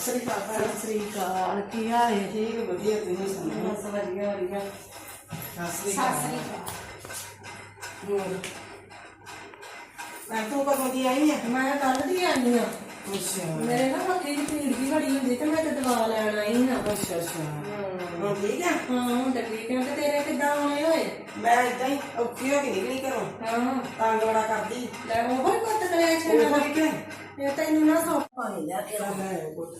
ਸ੍ਰੀ ਅਕਾਲ ਭੈਣ। ਸਤਿ ਸ੍ਰੀ ਅਕਾਲ। ਕੀ ਹਾਲ ਹੈ ਠੀਕ ਵਧੀਆ ਤੁਸੀਂ ਸੁਣਾਓ? ਬਸ ਵਧੀਆ ਵਧੀਆ। ਸਤਿ ਸ੍ਰੀ ਅਕਾਲ। ਹੋਰ? ਮੈਂ ਤੂੰ ਕਦੋਂ ਦੀ ਆਈ ਹੈ? ਮੈਂ ਕੱਲ ਦੀ ਆਈ ਆ ਅੱਛਾ। ਮੇਰੇ ਨਾ ਮੱਥੇ ਦੀ ਭੀੜ ਵੀ ਬੜੀ ਹੁੰਦੀ ਤੇ ਮੈਂ ਤੇ ਦਵਾ ਲੈਣ ਆਈ ਆ ਅੱਛਾ ਅੱਛਾ। ਹਾਂ। ਹੁਣ ਠੀਕ ਹੈ? ਹੁਣ ਤਾਂ ਠੀਕ ਹੈ। ਤੇ ਤੇਰੇ ਕਿੱਦਾਂ ਹੋਏ ਹੋਏ? ਮੈਂ ਇਦਾਂ ਹੀ ਔਖੀ ਹੋ ਕੇ ਨਿਕਲੀ ਘਰੋਂ। ਹਾਂ। ਤੰਗ ਬੜਾ ਕਰਦੀ। ਲੈ ਉਹ ਹੀ ਕੁੱਤ ਕਰਿਆ ਉਹ ਹੈ ਇਹ ਤੈਨੂੰ ਨਾ ਸੌ ਪਾਣੀ ਲੈ ਕੇ ਕਿਹੜਾ ਮੈਂ ਪੁੱਤ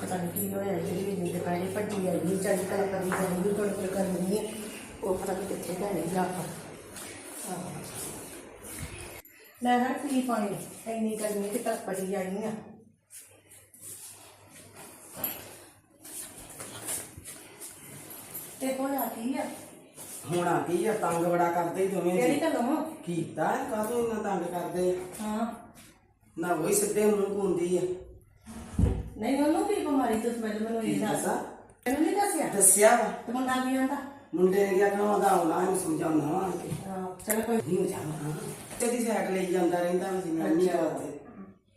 ਪਤਾ ਨਹੀਂ ਕੀ ਹੋਇਆ, ਜਿਹੜੀ ਵੀ ਮੇਰੇ ਪੈਰੇ ਪੱਟੀ ਆਈ ਚੱਲ ਕਲ ਕਰੀ ਜਾਂਦੀ ਕੋਲ ਕੋਲ ਕਰਨੀ ਹੈ ਉਹ ਪਤਾ ਨਹੀਂ ਕਿੱਥੇ ਗਏ ਆਪਾਂ। ਲੈ ਹਰ ਕੀ ਪਾਣੀ ਇੰਨੀ ਗਰਮੀ ਕਿ ਤੱਕ ਪੜੀ ਜਾਣੀ ਆ। ਤੇ ਹੋਇਆ ਕੀ ਆ? ਹੁਣ ਆ ਕੀ ਆ ਤੰਗ ਬੜਾ ਕਰਦੇ ਦੋਵੇਂ ਕਿਹੜੀ ਜੀ। ਗੱਲੋਂ? ਕੀਤਾ ਕਾਹਤੋਂ ਇੰਨਾ ਤੰਗ ਕਰਦੇ ਹਾਂ। ਨਾ ਉਹੀ ਸਿੱਧੇ ਮੂੰਹ ਕੁੰਦੀ ਆ। ਨਹੀਂ ਉਹਨੂੰ ਕੀ ਬਿਮਾਰੀ ਤੋਂ ਮੈਨੂੰ ਮੈਨੂੰ ਇਹ ਦੱਸ। ਦੱਸਾਂ? ਤੈਨੂੰ ਨਹੀਂ ਦੱਸਿਆ? ਦੱਸਿਆ ਵਾ। ਤੇ ਮੁੰਡਾ ਕੀ ਆਂਦਾ? ਮੁੰਡੇ ਨੇ ਕਿਹਾ ਕਿ ਉਹਦਾ ਆਉਣਾ ਇਹਨੂੰ ਸਮਝਾਉਣਾ ਵਾ ਕਿ। ਹਾਂ ਚਲ ਕੋਈ ਨਹੀਂ ਹੋ ਜਾਣਾ ਤੇਰੀ ਸਾਈਡ ਲਈ ਜਾਂਦਾ ਰਹਿੰਦਾ ਵਾ ਜਿਵੇਂ ਨਹੀਂ ਅੱਛਾ। ਕਰਦੇ।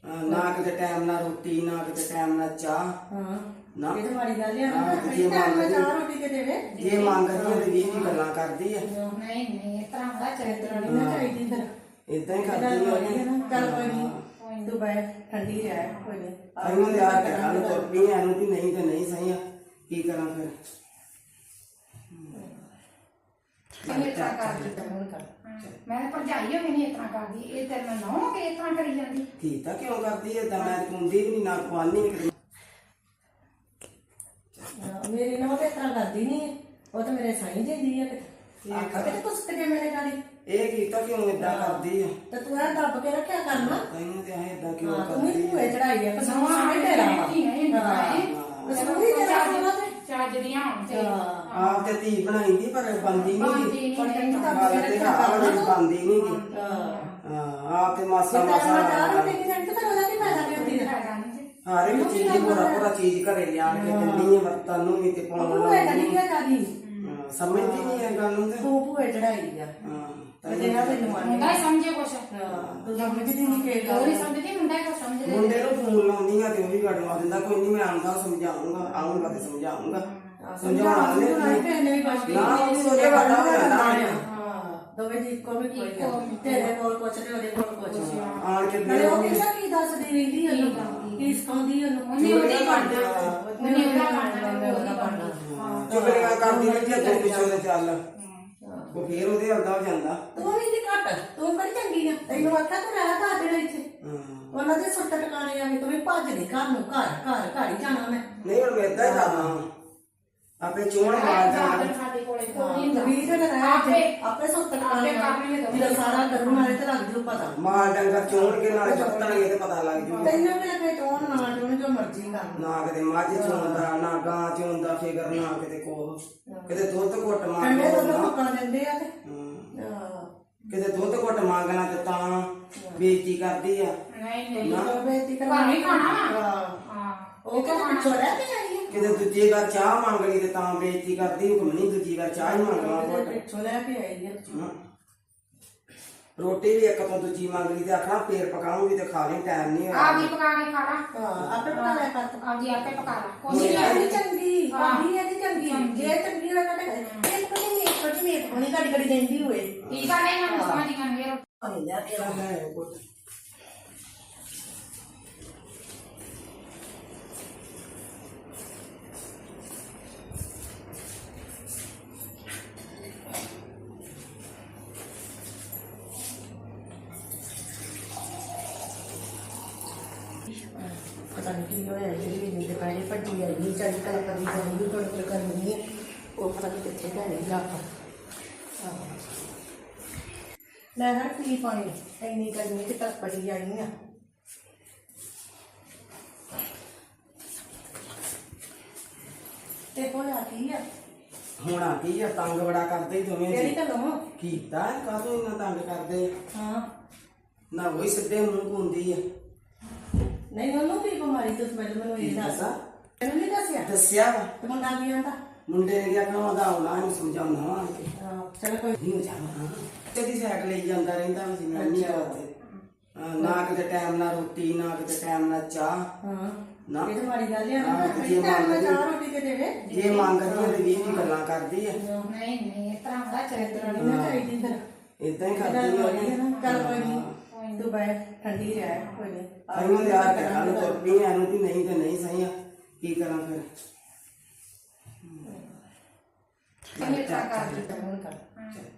ਹਾਂ, ਨਾ ਕਿਤੇ ਟਾਈਮ ਨਾਲ ਰੋਟੀ ਨਾ ਕਿਤੇ ਟਾਈਮ ਨਾਲ ਚਾਹ। ਹਾਂ ਨਾ। ਇਹ ਤਾਂ ਮਾੜੀ ਗੱਲ ਆ। ਹਾਂ, ਨਾ ਤੇ ਕਿਹੜੀ ਜੇ ਟਾਈਮ ਮੈਂ ਮੰਗਦੀ- ਚਾਹ ਰੋਟੀ ਤੇ ਦੇਵੇ। ਜੇ ਮੰਗਦੀ ਹੈ ਤੇ ਵੀਹ ਵੀ ਗੱਲਾਂ ਕਰਦੀ ਆ। ਨਹੀਂ ਨਹੀਂ ਇਸ ਤਰ੍ਹਾਂ ਹੁੰਦਾ ਚਰਿੱਤਰ ਨਹੀਂ ਨਾ ਚਾਹੀਦੀ ਫਿਰ। ਇਦਾਂ ਹੀ ਕਰਦੀ ਹੈ ਆ ਨਾ ਚੱਲ ਕੋਈ ਨਹੀਂ ਤੂੰ ਬੈਠ ਠੰਡੀ ਰਹਿ ਕੋਈ ਨਹੀਂ। ਅਈਆਂ ਦੇ ਆ ਕੇ ਹਾਲ ਤੁਰ ਪਈ ਐ ਨੂੰ ਵੀ ਨਹੀਂ ਤੇ ਨਹੀਂ ਸਹੀ ਆ। ਕੀ ਕਰਾਂ ਫਿਰ? ਇਹ ਇਸ ਤਰ੍ਹਾਂ ਕਰਦੀ ਹੁਣ ਕਰ ਮੈਂ ਤਾਂ ਭਰਜਾਈ ਹੋ ਨਹੀਂ ਇਸ ਤਰ੍ਹਾਂ ਕਰਦੀ ਇਹ ਤੇ ਮੈਂ ਨਹੁੰ ਕਿ ਇਸ ਤਰ੍ਹਾਂ ਕਰੀ ਜਾਂਦੀ ਕੀ ਤਾਂ ਕਿਉਂ ਕਰਦੀ ਐ ਤਾਂ ਮੈਂ ਕੁੰਦੀ ਵੀ ਨਹੀਂ ਨਾ ਖਵਾਨੀ ਵੀ ਕਦੇ ਹਾਂ, ਮੇਰੀ ਨਾ ਉਹ ਤੇ ਇਸ ਤਰ੍ਹਾਂ ਕਰਦੀ ਨਹੀਂ ਹੈ। ਉਹ ਤਾਂ ਮੇਰੇ ਸਾਈਂ ਦਿੰਦੀ ਆ ਕਿ ਆਖਾ ਕਿ ਕੁਛ ਤੇ ਮੇਰੇ ਗਾੜੀ ਇਹ ਕੀਤਾ ਕਿਉਂ ਇਦਾਂ ਕਰਦੀ ਆ ਤੇ ਤੂੰ ਇਹ ਦੱਬ ਕੇ ਰੱਖਿਆ ਕਰਨਾ ਤੈਨੂੰ ਤੇ ਇਹ ਇਦਾਂ ਕਿਉਂ ਹਾਂ ਤੂੰ ਵੀ ਕਰਦੀ ਭੂਏ ਚੜਾਈ ਆ ਕਸਮ ਨਹੁੰ ਸਾਹਮਣੇ ਤੇਰਾ ਨਹੀਂ ਨਹੀਂ ਹਾਂ ਕਸਮ ਵੀ ਤੇਰਾ ਹੋਣਾ ਤੇ ਚੱਜ ਦੀਆਂ ਹੋਣ ਤੇ ਹਾਂ ਆਪ ਤੇ ਧੀ ਬਣਾਈਂਦੀ ਪਰ ਬੰਦੀ ਨਹੀਂ ਬੰਦੀ ਪਰ ਨਹੀਂ ਤੈਨੂੰ ਤਾਂ ਗੱਲ ਤੇ ਹਾਲ ਵਿੱਚ ਬੰਦੀ ਨਹੀਂ ਗੀ। ਹਾਂ ਹਾਂ ਆਪ ਤੇ ਮਾਸਾ ਮਾਸਾ ਹੈ ਹਰ ਇੱਕ ਚੀਜ਼ ਦੀ ਪੂਰਾ ਪੂਰਾ ਚੀਜ਼ ਘਰੇ ਲਿਆ ਕੇ ਦਿੰਦੀ ਹੈ ਵਰਤਨ ਨੂੰ ਵੀ ਤੇ ਪਾਉਣ ਨੂੰ ਜਾਂਦੀ ਹਾਂ, ਸਮਝਦੀ ਨਹੀਂ ਇਹ ਗੱਲ ਨੂੰ ਤੇ। ਆ। ਹਾਂ ਤੇ ਮੰਨ ਮੁੰਡਾ ਹੀ ਸਮਝੇ ਕੁਛ। ਹਾਂ ਤੂੰ ਸਮਝਦੀ ਨਹੀਂ ਕਿ ਉਹ ਨਹੀਂ ਸਮਝਦੀ ਮੁੰਡਾ ਹੀ ਕੁਛ ਸਮਝਦੇ ਮੁੰਡੇ ਨੂੰ। ਫੋਨ ਲਾਉਂਦੀਆਂ ਤੇ ਉਹ ਵੀ ਗੜਵਾ ਦਿੰਦਾ ਕੋਈ ਨਹੀਂ ਮੈਂ ਆਉਂਦਾ ਸਮਝਾਉਂਗਾ ਆਉਂਗਾ ਤੇ ਸਮਝਾਉਂਗਾ ਸਮਝਾਉਣਾ ਨਹੀਂ ਪੈਨੇ ਵੀ ਕੁਛ ਨਾ, ਉਹ ਵੀ ਉਹਦੇ ਵੱਲ ਹੋ ਜਾਂਦਾ ਹੈ। ਹਾਂ ਦੋਵੇਂ ਜੀ ਇੱਕੋ ਵੀ ਕੋਈ ਆ ਤੇਰੇ ਕੋਲ ਕੁਛ ਤੇ ਉਹਦੇ ਕੋਲ ਕੁਛ ਆਣ ਕੇ ਨਾਲੇ ਦੇ ਉਹ ਕਿਸਾ ਕੀ ਦੱਸਦੀ ਰਹਿੰਦੀ ਉਹਨੂੰ ਕੀ? ਸਿਖਾਉਂਦੀ ਉਹਨੂੰ ਉਹਨੇ ਉਹਦੀ ਬਣਨਾ ਉਹਨੇ ਉਹਦਾ ਬਣਨਾ ਉਹਦਾ ਬਣਨਾ ਚੁਗਲੀਆਂ ਕਰਦੀ ਰਹਿੰਦੀ ਹੈ ਦੋ ਪਿੱਛੇ ਦੇ ਚੱਲ। ਉਹ ਫੇਰ ਉਹਦੇ ਹਲਦਾ ਹੋ ਜਾਂਦਾ। ਤੂੰ ਵੀ ਨਹੀਂ ਘੱਟ ਤੂੰ ਬੜੀ ਚੰਗੀ ਆ? ਤੈਨੂੰ ਆਖਿਆ ਤੂੰ ਰਹਿ ਘਰ ਦੇ ਵਿੱਚ ਹਾਂ। ਉਹਨਾਂ ਦੇ ਸੁੱਟ ਟਿਕਾਣੇ ਆ ਵੀ ਤੂੰ ਵੀ ਭੱਜ ਨਹੀਂ ਘਰ ਨੂੰ ਘਰ ਘਰ ਘਰ ਹੀ ਜਾਣਾ ਮੈਂ। ਨਹੀਂ ਹੁਣ ਮੈਂ ਏਦਾਂ ਹੀ ਕਰਦਾ। ਆਪੇ ਚੋਣ ਮਾਰ ਜਾਣਾ। ਸਾਡੇ ਕੋਲੇ ਕੋਈ ਨਹੀਂ ਵੀ ਤੇ ਰਹਿ ਆਪੇ ਆਪੇ ਸੁੱਟ ਟਿਕਾਣੇ ਆਪੇ ਕਰਨਗੇ ਤਾਂ ਜਦੋਂ ਸਾਰਾ ਕਰੂ ਨਾਲੇ ਤੇ ਲੱਗ ਜੂ ਪਤਾ। ਮਾਲ ਡੰਗਰ ਚੋਣ ਕੇ ਨਾਲੇ ਚੱਤਣਗੇ ਤੇ ਪਤਾ ਲੱਗ ਜੂ ਤੈਨੂੰ ਵੀ ਲੱਗੇ ਚੋਣ ਨਾ ਚੋਣ ਜੋ ਮਰਜ਼ੀ ਕਰ ਨਾ ਕਿਤੇ ਮੱਝ ਚੋਂਦਾ ਨਾ ਗਾਂ ਚੋਂਦਾ ਫਿਕਰ ਨਾ ਕਿਤੇ ਕੋ ਕਿਤੇ ਦੁੱਧ ਘੁੱਟ ਠੰਡੇ ਦੁੱਧ ਮੰਗਣਾ ਮੁੱਕਾ ਦਿੰਦੇ ਆ ਤੇ। ਕਿਤੇ ਦੁੱਧ ਘੁੱਟ ਮੰਗਣਾ ਤੇ ਤਾਂ ਬੇਇੱਜ਼ਤੀ ਕਰਦੀ ਆ। ਨਹੀਂ ਨਹੀਂ। ਉਹ ਬੇਇੱਜ਼ਤੀ ਘਰ ਨਹੀਂ ਖਾਣਾ। ਹਾਂ। ਹਾਂ। ਉਹ ਰਹਿ ਕੇ ਜਾਈਏ ਕਿਤੇ ਦੂਜੀ ਵਾਰ ਚਾਹ ਮੰਗ ਲਈ ਤੇ ਤਾਂ ਬੇਇੱਜ਼ਤੀ ਕਰਦੀ ਹੁਕਮ ਨਹੀਂ ਦੂਜੀ ਵਾਰ ਚਾਹ ਹੀ ਮੰਗਣਾ ਘੁੱਟ। ਪਿੱਛੋਂ ਲੈ ਕੇ ਆਈ ਆ। ਹਾਂ। ਰੋਟੀ ਵੀ ਇੱਕ ਤੋਂ ਦੂਜੀ ਮੰਗ ਲਈ ਤੇ ਆਖਣਾ ਫੇਰ ਪਕਾਉਂਗੀ ਤੇ ਖਾ ਲਈ ਟਾਈਮ ਨਹੀਂ ਆ ਵੀ ਹੋਇਆ ਪਕਾ ਕੇ ਖਾ ਲਾ ਹਾਂ ਆਪੇ ਪਕਾ ਲਿਆ ਕਰ ਤੂੰ। ਆਪਦੀ ਆਪੇ ਪਕਾ ਲਾ। ਕੁਛ ਨਹੀਂ ਨਹੀਂ ਆਉਂਦੀ ਚੰਗੀ ਭਾਬੀ ਇਹਦੀ ਚੰਗੀ। ਜੇ ਚੰਗੀ ਹੋਵੇ ਤਾਂ ਇੱਕ ਕੋਈ ਨਹੀਂ ਛੋਟੀ ਨਹੀਂ ਹੁਣੀ ਘੜੀ ਘੜੀ ਦਿੰਦੀ ਹੋਏ ਠੀਕ ਆ ਨਹੀਂ ਮੈਨੂੰ ਸਮਝ ਨਹੀਂ ਆਉਂਦੀ ਰੋਟੀ। ਲੈ ਕੇ ਆ। ਮੈਂ ਪੁੱਤ ਪਤਾ ਨਹੀਂ ਕੀ ਹੋਇਆ ਜਿਹੜੀ ਵੀ ਮੇਰੇ ਪੈਰੇ ਪੱਟੀ ਆਈ ਚੱਲ ਕਲ ਕਰੀ ਜਾਂਦੀ ਕੋਲ ਕੋਲ ਕਰਨੀ ਹੈ। ਉਹ ਪਤਾ ਨਹੀਂ ਕਿੱਥੇ ਗਏ ਜਾ ਆਪਾਂ ਹਾਂ। ਲੈ ਹਰ ਕੀ ਪਾਣੀ ਇੰਨੀ ਗਰਮੀ ਕਿ ਤੱਕ ਪੜੀ ਜਾਣੀ ਆ। ਤੇ ਹੋਇਆ ਕੀ ਆ? ਹੁਣ ਆ ਕੀ ਆ ਤੰਗ ਬੜਾ ਕਰਦੇ ਦੋਵੇਂ ਕਿਹੜੀ ਜੀ ਗੱਲੋਂ ਕੀਤਾ ਕਾਹਤੋਂ ਇੰਨਾ ਤੰਗ ਕਰਦੇ? ਹਾਂ। ਨਾ ਉਹੀ ਸਿੱਧੇ ਮੂੰਹ ਕੁੰਦੀ ਆ। ਨਹੀਂ ਉਹਨੂੰ ਕੀ ਬਿਮਾਰੀ ਤੋਂ ਮੈਨੂੰ ਮੈਨੂੰ ਇਹ ਦੱਸ? ਤੈਨੂੰ ਨਹੀਂ ਦੱਸਿਆ? ਦੱਸਿਆ ਵਾ। ਤੇ ਮੁੰਡਾ ਕੀ ਆਂਦਾ? ਮੁੰਡੇ ਨੇ ਕਿਹਾ ਕਿ ਉਹਦਾ ਆਉਣਾ ਨਹੀਂ ਸਮਝਾਉਣਾ ਵਾ ਚਲ ਕੋਈ ਨਹੀਂ ਹੋ ਜਾਣਾ। ਕਦੀ ਸਾਈਡ ਲਈ ਜਾਂਦਾ ਰਹਿੰਦਾ ਵਾ ਜਿਵੇਂ ਨਹੀਂ ਕਰਦੇ ਨਾ ਕਿਤੇ ਟਾਈਮ ਨਾਲ ਰੋਟੀ ਨਾ ਕਿਤੇ ਟਾਈਮ ਨਾਲ ਚਾਹ। ਹਾਂ ਨਾ। ਇਹ ਤਾਂ ਮਾੜੀ ਗੱਲ ਹੈ ਨਾ ਤੇ ਜੇ ਜੇ ਟਾਈਮ ਨਾਲ ਮੰਗਦੀ- ਚਾਹ ਰੋਟੀ ਤੇ ਦੇਵੇ। ਜੇ ਮੰਗਦੀ ਹੈ ਤੇ ਵੀ ਗੱਲਾਂ ਕਰਦੀ ਹੈ ਨਹੀਂ ਨਹੀਂ ਇਸ ਤਰ੍ਹਾਂ ਦਾ ਚਰਿੱਤਰ ਨਹੀਂ ਨਾ ਚਾਹੀਦੀ ਫਿਰ ਇਦਾਂ ਹੀ ਕਰਦੀ ਹੈ ਚੱਲ ਕੋਈ ਨਹੀਂ। ਤੂੰ ਬੈ ਠੰਡੀ ਰਹਿ ਕੋਈ ਨਹੀਂ। ਸਾਨੂੰ ਤੇ ਆ ਕੇ ਸਾਨੂੰ ਤੁਰ ਪਈ ਐ ਨੂੰ ਵੀ ਨਹੀਂ ਤੇ ਨਹੀਂ ਸਹੀ ਆ। ਕੀ ਕਰਾਂ ਫਿਰ? ਇਹ ਤਰ੍ਹਾਂ ਕਰਦੀ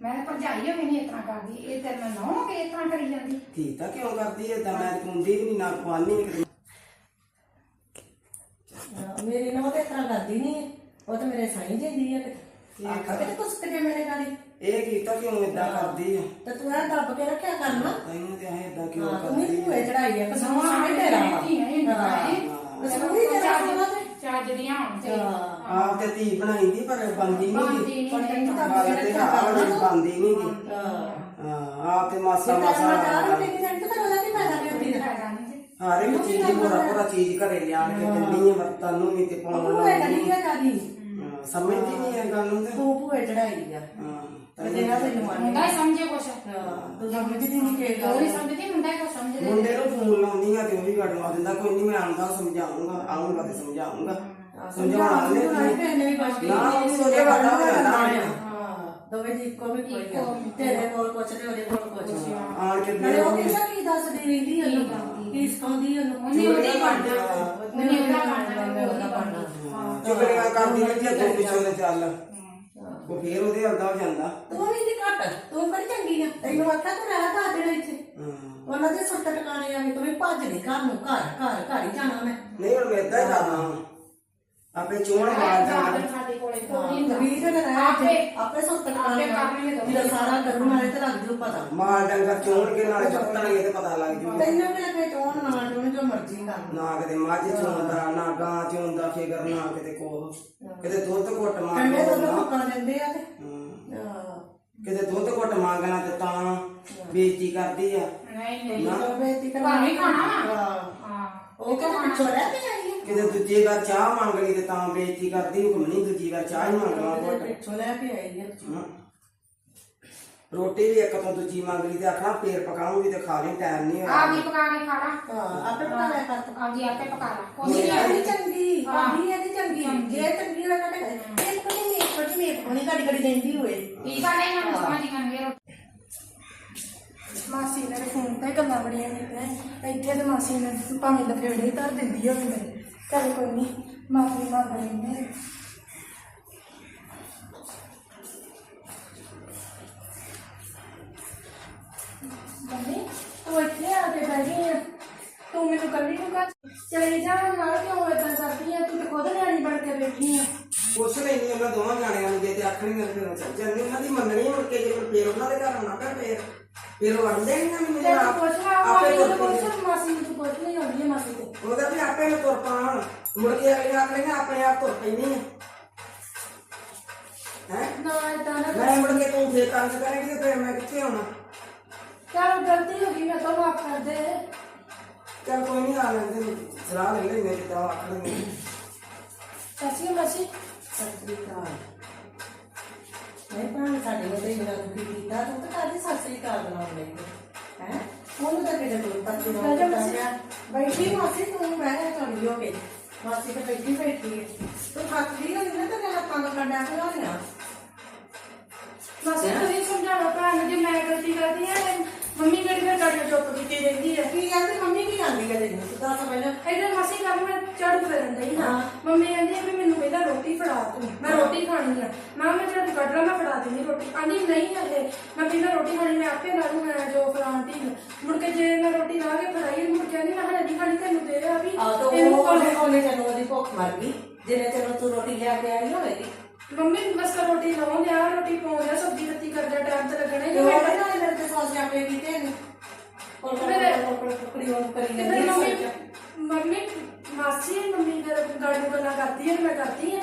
ਮੈਂ ਤਾਂ ਭਰਜਾਈ ਹੋਵੇ ਨਹੀਂ ਤਰ੍ਹਾਂ ਕਰਦੀ। ਇਹ ਤੇ ਮੈਂ ਨੌਂ ਕਿ ਤਰ੍ਹਾਂ ਕਰੀ ਜਾਂਦੀ। ਠੀਕ ਤਾਂ ਕਿਉਂ ਕਰਦੀ ਐ ਤਾਂ ਮੈਂ ਕੁੰਦੀ ਵੀ ਨਹੀਂ ਨਾ ਖਵਾਨੀ ਨੀ ਕਿਤੇ। ਹਾਂ, ਮੇਰੀ ਨਾ ਉਹ ਤੇ ਤਰ੍ਹਾਂ ਕਰਦੀ ਨਹੀਂ। ਉਹ ਤਾਂ ਮੇਰੇ ਸਾਈਂ ਜਾਂਦੀ ਹੈ ਆਖਾ ਕਿ ਕੁਛ ਕਰੇ? ਮੇਰੇ ਗਾੜੀ ਇਹ ਕੀਤਾ ਕਿਉਂ ਇਦਾਂ ਕਰਦੀ ਐ ਤੇ ਤੂੰ ਇਹ ਦੱਬ ਕੇ ਰੱਖਿਆ ਕਰਨਾ ਤੈਨੂੰ ਤੇ ਇਹ ਇਦਾਂ ਕਿਉਂ ਹਾਂ ਤੂੰ ਕਰਦੀ ਭੂਏ ਐ ਚੜਾਈ ਹੈ ਕਸੂਰ ਸਾਰੇ ਤੇਰਾ ਵਾ। ਹਾਂ ਹੀ। ਤੇਰਾ ਵਾ ਤੇ। ਚੱਜ ਦੀਆਂ ਹੋਣ ਤੇ। ਹਾਂ। ਆਪ ਤੇ ਧੀ ਬਣਾਈਦੀ ਪਰ ਬੰਦੀ ਨਹੀਂ ਬੰਦੀ ਨਹੀਂ ਨਹੀਂ ਤੇ ਬੰਦੀ ਨਹੀਂ ਗੀ। ਹਾਂ ਹਾਂ ਆਪ ਤੇ ਮਾਸਾ ਤੇ ਤੇਰਾ ਮਾਸਾ ਦੀ ਫਾਇਦਾ ਹੈ ਨਹੀਂ ਜੀ। ਹਰ ਇੱਕ ਚੀਜ਼ ਦੀ ਪੂਰਾ ਪੂਰਾ ਚੀਜ਼ ਘਰੇ ਲਿਆਣ ਕੇ ਦਿੰਦੀ ਐ ਵਰਤਨ ਨੂੰ ਵੀ ਤੇ ਪਾਉਣ ਨੂੰ ਭੂਏ ਵੀ। ਕਰੀ ਹੈ ਕਾਦੀ ਹਾਂ, ਸਮਝਦੀ ਨਹੀਂ ਇਹ ਗੱਲ ਨੂੰ ਤੇ ਤੂੰ ਭੂਏ ਚੜਾਈ ਆ ਹਾਂ ਤੇ ਤੇਰਾ ਤੈਨੂੰ ਮੰਨ ਮੁੰਡਾ ਹੀ ਸਮਝੇ ਕੁਛ ਹਾਂ ਤੂੰ ਸਮਝਦੀ ਨਹੀਂ ਕਿ ਉਹ ਨਹੀਂ ਸਮਝਦੀ ਮੁੰਡਾ ਹੀ ਕੁਛ ਸਮਝਦੇ ਮੁੰਡੇ ਨੂੰ ਫੋਨ ਲਾਉਂਦੀ ਆ ਤੇ ਉਹ ਵੀ ਕਟਵਾ ਦਿੰਦਾ ਕੋਈ ਨਹੀਂ ਮੈਂ ਆਉਂਦਾ ਸਮਝਾਉਂਗਾ ਆਉਂਗਾ ਤੇ ਸਮਝਾਉਂਗਾ ਸਮਝਾਉਣਾ ਨਹੀਂ ਨਹੀਂ ਭੈਣੇ ਵੀ ਬਸ ਨਾ, ਉਹ ਹੋ ਹਾਂ ਤੇ ਹੀ ਚੁਗਲੀਆਂ ਕਰਦੀ ਰਹਿੰਦੀ ਆ ਤੂੰ ਪਿੱਛੋਂ ਤੇ ਚੱਲ। ਉਹ ਫੇਰ ਉਹਦੇ ਹੋ ਜਾਂਦਾ। ਤੂੰ ਵੀ ਨਹੀਂ ਘੱਟ ਤੂੰ ਕਿਹੜੀ ਚੰਗੀ ਆ? ਤੈਨੂੰ ਆਖਿਆ ਤੂੰ ਰਹਿ ਤਾਂ ਦੇਣਾ ਇੱਥੇ। ਹਾਂ। ਉਹਨਾਂ ਦੇ ਸੁੱਟ ਟਿਕਾਣੇ ਆ ਵੀ ਤੂੰ ਵੀ ਭੱਜ ਨਹੀਂ ਘਰ ਨੂੰ ਘਰ ਘਰ ਘਰ ਹੀ ਜਾਣਾ ਮੈਂ। ਨਹੀਂ ਹੁਣ ਮੈਂ ਏਦਾਂ ਹੀ ਕਰਨਾ ਹੁਣ। ਆਪੇ ਚੋਣ ਮਾਰ ਜਾਣਾ ਸਾਡੇ ਕੋਲੇ ਕੋਈ ਤੂੰ ਵੀ ਤੇ ਰਹਿ ਆਪੇ ਆਪੇ ਟਿਕਾਣੇ ਆਪੇ ਤਾਂ ਜਦੋਂ ਸਾਰਾ ਕਰੂ ਨਾਲੇ ਤੇ ਲੱਗ ਜੂ ਪਤਾ। ਮਾਰ ਡੰਗਰ ਚੋਣ ਕੇ ਨਾਲੇ ਚੱਤਣਗੇ ਤੇ ਪਤਾ ਲੱਗ ਜੂ ਤੈਨੂੰ ਵੀ ਲੱਗੇ ਚੋਣ ਨਾ ਚੋਣ ਜੋ ਮਰਜ਼ੀ ਕਰ ਨਾ ਕਿਤੇ ਮੱਝ ਚੋਂਦਾ ਨਾ ਗਾਂ ਚੋਂਦਾ ਫਿਕਰ ਨਾ ਕਿਤੇ ਕੋਹ। ਕਿਤੇ ਦੁੱਧ ਘੁੱਟ ਠੰਡੇ ਦੁੱਧ ਮੁੱਕਾ ਦਿੰਦੇ ਆ ਤੇ। ਕਿਤੇ ਦੁੱਧ ਘੁੱਟ ਮੰਗਣਾ ਤੇ ਤਾਂ ਬੇਇੱਜ਼ਤੀ ਕਰਦੀ ਆ। ਨਹੀਂ ਨਹੀਂ। ਬੇਇੱਜ਼ਤੀ ਘਰ ਹੀ ਖਾਣਾ ਹਾਂ। ਉਹ ਕਹਿੰਦਾ ਪਿੱਛੋਂ ਰਹਿ ਕੇ ਆਈ ਹੈ ਕਿਤੇ ਦੂਜੀ ਵਾਰ ਚਾਹ ਮੰਗ ਲਈ ਤੇ ਤਾਂ ਬੇਇੱਜ਼ਤੀ ਕਰਦੀ ਹੁਕਮ ਨਹੀਂ ਦੂਜੀ ਵਾਰ ਚਾਹ ਹੀ ਮੰਗਣਾ ਘੁੱਟ। ਪਿੱਛੋਂ ਲੈ ਕੇ ਆਈ ਹੈ ਹਾਂ। ਰੋਟੀ ਵੀ ਇੱਕ ਤੋਂ ਦੂਜੀ ਮੰਗ ਲਈ ਤੇ ਆਖਣਾ ਫੇਰ ਪਕਾਉਂਗੀ ਤੇ ਖਾ ਲਈ ਟਾਈਮ ਨਹੀਂ ਆ ਹੋਇਆ ਵੀ ਪਕਾ ਕੇ ਖਾ ਲਾ। ਹਾਂ ਆਪੇ ਪਤਾ ਲੈ ਕਰ। ਤੂੰ ਆ ਜੀ ਆਪੇ ਪਕਾ ਲਾ। ਕੁਛ ਨਹੀਂ ਨਹੀਂ ਇਹਦੀ ਚੰਗੀ ਭਾਬੀ ਇਹਦੀ ਚੰਗੀ ਜੇ ਚੰਗੀ ਹੋਵੇ ਤਾਂ ਇੱਕ ਕੋਈ ਨਹੀਂ ਛੋਟੀ ਮੇਟ ਹੋਣੀ ਘੜੀ ਘੜੀ ਦਿੰਦੀ ਹੋਏ ਠੀਕ ਆ ਨਹੀਂ ਨਾ ਸਮਝ ਗਏ ਰੋਟੀ। ਮਾਸੀ ਨੇ ਫੋਨ ਤੇ ਗੱਲਾਂ ਬੜੀਆਂ ਕੀਤੀਆਂ ਇੱਥੇ ਤੇ ਮਾਸੀ ਨੇ ਭਾਵੇਂ ਲਫੇੜੇ ਧਰ ਦਿੰਦੀ ਹੋਵੇ ਮੇਰੇ। ਚੱਲ ਕੋਈ ਨਹੀਂ ਮਾਫੀ ਮੰਗ ਲੈਂਦੇ ਮੰਮੀ, ਤੂੰ ਇੱਥੇ ਆ ਕੇ ਬਹਿ ਗਈ ਆ। ਤੂੰ ਮੈਨੂੰ ਕੱਲੀ ਨੂੰ ਕਾ ਚਲੇ ਜਾ ਨਾਲ ਕਿਉਂ ਏਦਾਂ ਕਰਦੀ ਆ? ਤੂੰ ਤੇ ਖੁਦ ਨਿਆਣੀ ਬਣ ਕੇ ਬੈਠੀ ਆ। ਕੁਛ ਨਹੀਂ ਉਹਨਾਂ ਦੋਵਾਂ ਜਾਣਿਆਂ ਨੂੰ, ਜੇ ਤੇ ਆਖਣੀ ਨਾ ਫਿਰ ਚੱਲ ਜਾਂਦੀ। ਉਹਨਾਂ ਦੀ ਮੰਨਣੀ ਮੁੜ ਕੇ, ਜੇ ਫੇਰ ਉਹਨਾਂ ਦੇ ਘਰ ਆਉਣਾ ਪਿਆ ਫੇਰ। ਫੇਰ ਉਹ ਅੜਦੇ ਨਹੀਂ ਨਾ ਮੈਨੂੰ ਆਪ- ਆਪੇ ਤੁਰ ਨੂੰ ਪੈਂਦੇ। ਨੂੰ ਉਹਦਾ ਵੀ ਆਪੇ ਨੂੰ ਤੁਰ ਪਾਣ ਮੁੜ ਕੇ ਅਗਲੇ ਆਖਣਗੇ ਆਪਣੇ ਆਪ ਤੁਰ ਪੈਣੀ ਹੈ ਹੈ? ਨਾ ਨਾ ਮੈਂ ਮੁੜ ਕੇ ਤੂੰ ਫੇਰ ਤੰਗ ਕਰੇਂਗੀ ਤੇ ਫਿਰ ਮੈਂ ਕਿੱਥੇ ਆਉਣਾ? ਚੱਲ ਹੋ ਕੋਈ ਨਹੀਂ ਆ ਲੈਂਦੇ ਸਲਾਹ ਲੈ ਲੈਂਦੇ ਉਹ ਆਖਣਗੇ ਸੱਚੀ ਮਾਸੀ। ਸਤਿ ਸ੍ਰੀ ਅਕਾਲ। ਮੈਂ ਤਾਂ ਸਾਡੇ ਉਹਦੇ ਮੇਰਾ ਦੁਖੀ ਕੀਤਾ। ਤੂੰ ਤਾਂ ਕਾਹਦੀ ਸਤਿ ਸ੍ਰੀ ਅਕਾਲ ਬਣਾਉਣ ਲਈ ਹੈ? ਉਹਨੂੰ ਤਾਂ ਕਿਤੇ ਤੂੰ ਪੱਤੀ ਬਹਿ ਜਾ ਮਾਸੀ। ਬੈਠੀ ਮਾਸੀ ਤੂੰ ਮੈਂ ਤੁਹਾਡੀ ਹੋ ਕੇ। ਮਾਸੀ ਤਾਂ ਬੈਠੀ ਬੈਠੀ ਹੈ ਤੂੰ ਹੱਥ ਦੀ ਹੋਈ ਨਾ ਤਾਂ ਤੇਰਾ ਪੰਗ ਕੰਡਾ ਕੇ ਲਾਉਣਾ ਤੁਹਾਡੇ ਚੁੱਪ ਕੀਤੀ ਰਹਿੰਦੀ ਆ। ਕੀ ਕਹਿੰਦੀ ਮੰਮੀ ਕੀ ਆਂਦੀ ਹੈ ਤੈਨੂੰ? ਤੂੰ ਦੱਸ ਪਹਿਲਾਂ। ਇਧਰ ਮਾਸੀ ਕੱਲ ਮੈਂ ਚੜ ਫਿਰਨ ਡਈ ਹਾਂ। ਮੰਮੀ ਕਹਿੰਦੀ ਆ ਵੀ ਮੈਨੂੰ ਪਹਿਲਾਂ ਰੋਟੀ ਫੜਾ ਤੂੰ। ਮੈਂ ਰੋਟੀ ਖਾਣੀ ਆ। ਮੈਂ ਮੈਂ ਜਦ ਕੱਢ ਲਾ ਮੈਂ ਫੜਾ ਦੇਣੀ ਰੋਟੀ। ਆਂਦੀ ਨਹੀਂ ਹਲੇ ਮੈਂ ਪਹਿਲਾਂ ਰੋਟੀ ਖਾਣੀ ਮੈਂ ਆਪੇ ਲਾ ਲੂ ਮੈਂ ਜੋ ਫਲਾਂਟੀ ਮੁੜ ਕੇ ਜੇ ਮੈਂ ਰੋਟੀ ਲਾ ਕੇ ਫੜਾਈ ਮੁੜ ਕੇ ਨਹੀਂ ਮੈਂ ਹਲੇ ਨਹੀਂ ਖਾਣੀ ਤੈਨੂੰ ਦੇ ਰਿਹਾ ਵੀ। ਆ ਤਾਂ ਉਹ ਕੋਲ ਉਹਨੇ ਤੈਨੂੰ ਉਹਦੀ ਭੁੱਖ ਮਰ ਗਈ। ਜਿਵੇਂ ਤੈਨੂੰ ਤੂੰ ਰੋਟੀ ਲਿਆ ਕੇ ਆਈ ਹੋਵੇਗੀ ਮੰਮੀ ਬਸ ਤਾਂ ਰੋਟੀ ਲਾਉਂ ਦਿਆ ਰੋਟੀ ਪਾਉਂ ਦਿਆ ਸਬਜ਼ੀ ਕੱਤੀ ਕਰਦਾ ਟਾਈਮ ਤੇ ਲੱਗਣਾ ਤੇ ਉਹ ਮੈਂ ਕਹਿੰਦਾ ਮੇਰੇ ਤੇ ਸੌਸ ਆਪੇ ਕੀਤੇ ਨੇ ਉਹ ਕਰੀ ਤੇ ਜਾਂਦੀ ਹੈ ਮੰਮੀ। ਮੰਮੀ ਮਾਸੀ ਮੰਮੀ ਦੇ ਗਾੜੀ ਗੱਲਾਂ ਕਰਦੀ ਹੈ ਤੇ ਮੈਂ ਕਰਦੀ ਆ।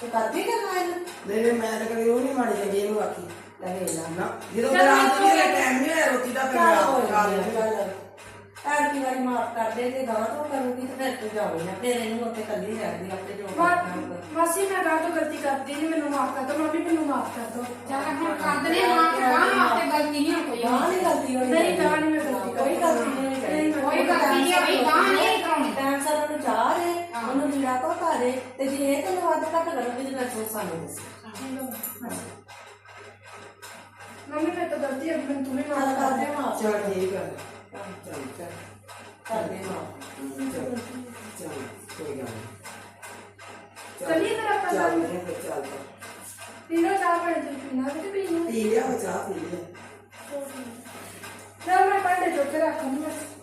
ਤੂੰ ਕਰਦੀ ਕਰਨਾ ਇਹਨੂੰ ਨਹੀਂ ਨਹੀਂ ਮੈਂ ਤਾਂ ਕਦੇ ਉਹ ਨਹੀਂ ਮਾੜੀ ਚੰਗੀ ਇਹਨੂੰ ਆਖੀ। ਲੈ ਲਾ ਨਾ ਜਦੋਂ ਚੱਲ ਰਾਤ ਟਾਈਮ ਨਹੀਂ ਹੋਇਆ ਰੋਟੀ ਦਾ ਹੋਈ ਗੱਲ ਲੈਂਦੀ। ਐਰ ਕੀ ਵਾਰੀ ਮਾਫ ਕਰ ਦੇ ਤੇ ਗਾਂ ਤੋਂ ਕਰੂਗੀ ਤੇ ਫਿਰ ਤੂੰ ਜਾਵੇਂ ਨਾ ਫਿਰ ਇਹਨੂੰ ਉੱਥੇ ਕੱਲੀ ਰਹਿੰਦੀ ਆਪੇ ਜੋ। ਮਾਸੀ ਮੈਂ ਗਾਂ ਤੋਂ ਗਲਤੀ ਕਰਦੀ ਨਹੀਂ ਮੈਨੂੰ ਮਾਫ ਕਰ ਦੋ ਮੰਮੀ ਮੈਨੂੰ ਮਾਫ ਕਰ ਦੋ। ਚੱਲ ਹੁਣ ਕਰ ਦਨੇ ਮਾਂ ਤੇ ਗਾਂ ਆਪੇ ਗਲਤੀ ਨਹੀਂ ਹੋਈ। ਕੋਈ ਗਾਂ ਨਹੀਂ ਗਲਤੀ ਹੋਣੀ ਨਹੀਂ, ਗਾਂ ਨਹੀਂ ਮੈਂ ਗਲਤੀ ਕੋਈ ਗਲਤੀ ਨਹੀਂ ਹੋਈ ਗਾਂ ਨਹੀਂ। ਕਰਾਉਣੀ ਟਾਈਮ ਸਾਰ ਉਹਨੂੰ ਚਾਹ ਦੇ ਉਹਨੂੰ ਲੀੜਾ ਕੋ ਪਾ ਦੇ ਤੇ ਜੇ ਇਹ ਤੈਨੂੰ ਵੱਧ ਘੱਟ ਕਰੋਗੇ ਤੇ ਤੂੰ ਸਾਨੂੰ ਦੱਸ। ਮੰਮੀ ਮੈਂ ਤਾਂ ਗਲਤੀ ਹੈ ਮੈਨੂੰ ਤੂੰ ਵੀ ਚੱਲ ਮਾਫ ਕਰ ਕਰ ਦੇ। ਦੇ ਮਾਫ। ਚਲ ਠੀਕ ਹੈ ਚਲ ਚਲ ਕਰ ਦੇ ਮਾਫ। ਚਲ ਚਲ ਕੋਈ ਗੱਲ ਚੱਲੀਏ ਫਿਰ ਆਪਾਂ ਚੱਲ ਚੱਲ ਪੀਣਾ ਚਾਹ ਪਾਣੀ ਤੇ ਪੀਣਾ ਤੇ ਪੀਣਾ ਪੀ ਲਿਆ ਚਾਹ ਪੀ ਲਿਆ। ਨਾ ਮੈਂ ਭਾਂਡੇ ਚੁੱਕ ਕੇ ਰੱਖੂੰਗੀ ਬਸ